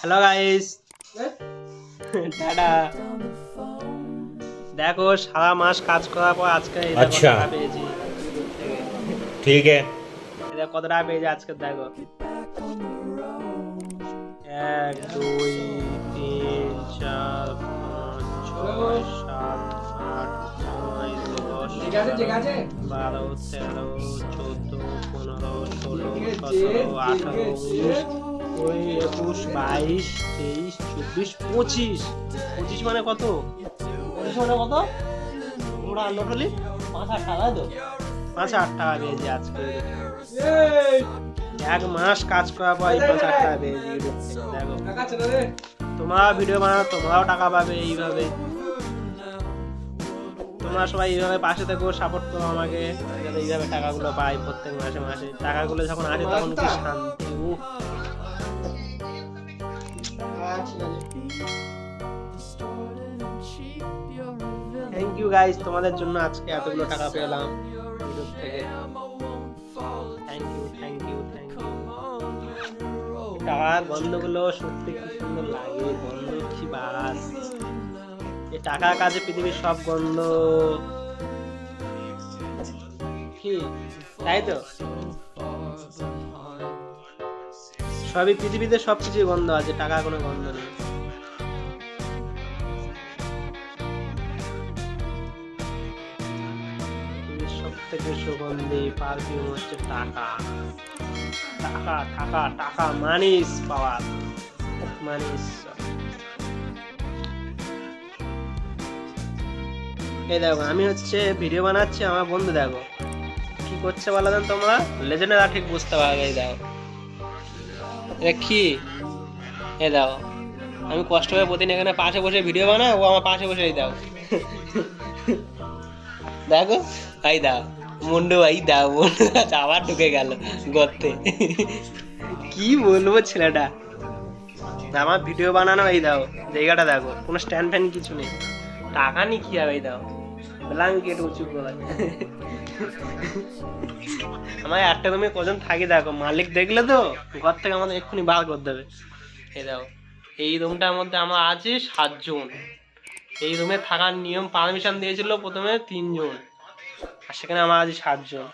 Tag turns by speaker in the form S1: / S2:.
S1: Hello guys tata দেখো সারা মাস কাজ করার পর আজকে এটা আচ্ছা। কত টাকা পেয়েছি ঠিক আছে এটা কত টাকা পেয়েছি আজকে দেখো এক দুই তিন চার পাঁচ ছয় সাত আট নয় দশ বারো তেরো চোদ্দ পনেরো ষোলো সতেরো আঠারো উনিশ ওই একুশ বাইশ তেইশ চব্বিশ পঁচিশ পঁচিশ মানে কত
S2: পঁচিশ মানে কত তোমরা টোটালি পাঁচ হাজার টাকা তো
S1: পাঁচ আট টাকা পেয়েছি আজকে এক মাস কাজ করা পর পাঁচ হাজার টাকা পেয়েছি তোমরাও ভিডিও বানাও তোমরাও টাকা পাবে এইভাবে তোমরা সবাই এইভাবে পাশে থেকো সাপোর্ট করো আমাকে যাতে এইভাবে টাকাগুলো পাই প্রত্যেক মাসে মাসে টাকাগুলো যখন আসে তখন কি শান্তি ইউ গাইজ তোমাদের জন্য আজকে এতগুলো টাকা পেলাম thank you thank you thank you টাকার গন্ধগুলো সত্যি কি সুন্দর লাগে গন্ধ কি বাস এই টাকা কাজে পৃথিবীর সব গন্ধ কি তাই তো সবই পৃথিবীতে সব কিছুই গন্ধ আছে টাকা কোনো গন্ধ নেই থেকে সুগন্ধি পারফিউম হচ্ছে টাকা টাকা টাকা টাকা মানিস পাওয়ার মানিস এই দেখো আমি হচ্ছে ভিডিও বানাচ্ছি আমার বন্ধু দেখো কি করছে বলা দেন তোমরা লেজেন্ডার ঠিক বুঝতে পারবে এই দেখো এটা কি এ দাও আমি কষ্ট করে প্রতিদিন এখানে পাশে বসে ভিডিও বানাও ও আমার পাশে বসে এই দাও দেখো এই দাও মুন্ডু ভাই দাও মুন্ডু আবার ঢুকে গেল গর্তে কি বলবো ছেলেটা আমার ভিডিও বানানো ভাই দাও জায়গাটা দেখো কোনো স্ট্যান্ড ফ্যান কিছু নেই টাকা নি কি হবে দাও ব্ল্যাঙ্কেট উঁচু করে আমার একটা রুমে কজন থাকি দেখো মালিক দেখলে তো ঘর থেকে আমাদের এক্ষুনি বার করে দেবে এই দাও এই রুমটার মধ্যে আমার আছে সাতজন এই রুমে থাকার নিয়ম পারমিশন দিয়েছিল প্রথমে তিনজন আর সেখানে আমার আজ সাতজন